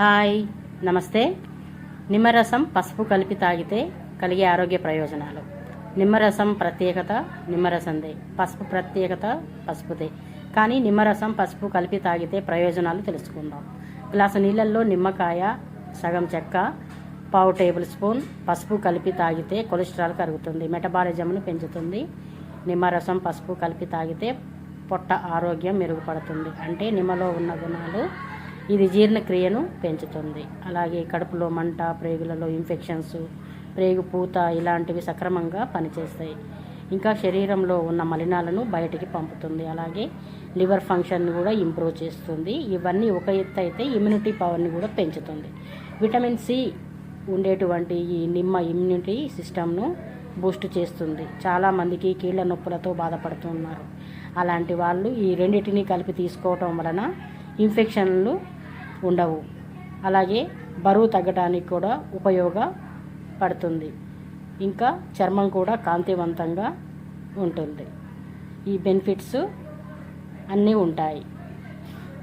Hi నమస్తే. నిమ్మరసం పసుపు కలిపి తాగితే కలిగే ఆరోగ్య ప్రయోజనాలు. నిమ్మరసం ప్రత్యేకత నిమ్మరసందే పసుపు ప్రత్యేకత పసుపుదే. కానీ నిమ్మరసం పసుపు కలిపి తాగితే ప్రయోజనాలు తెలుసుకుందాం. గ్లాసు నీళ్ళల్లో నిమ్మకాయ సగం చెక్క పావు టేబుల్ స్పూన్ పసుపు కలిపి తాగితే కొలెస్ట్రాల్ కరుగుతుంది మెటబాలిజంను పెంచుతుంది. నిమ్మరసం పసుపు కలిపి తాగితే పొట్ట ఆరోగ్యం మెరుగుపడుతుంది. అంటే నిమ్మలో ఉన్న గుణాలు ఇది జీర్ణక్రియను పెంచుతుంది. అలాగే కడుపులో మంట ప్రేగులలో ఇన్ఫెక్షన్స్ ప్రేగు పూత ఇలాంటివి సక్రమంగా పనిచేస్తాయి. ఇంకా శరీరంలో ఉన్న మలినాలను బయటికి పంపుతుంది. అలాగే లివర్ ఫంక్షన్ని కూడా ఇంప్రూవ్ చేస్తుంది. ఇవన్నీ ఒక ఎత్తు అయితే ఇమ్యూనిటీ పవర్ని కూడా పెంచుతుంది. విటమిన్ సి ఉండేటువంటి ఈ నిమ్మ ఇమ్యూనిటీ సిస్టమ్ను బూస్ట్ చేస్తుంది. చాలామందికి కీళ్ళ నొప్పులతో బాధపడుతున్నారు. అలాంటి వాళ్ళు ఈ రెండింటిని కలిపి తీసుకోవటం వలన ఇన్ఫెక్షన్లు ఉండవు. అలాగే బరువు తగ్గడానికి కూడా ఉపయోగపడుతుంది ఇంకా చర్మం కూడా కాంతివంతంగా ఉంటుంది. ఈ బెనిఫిట్స్ అన్నీ ఉంటాయి.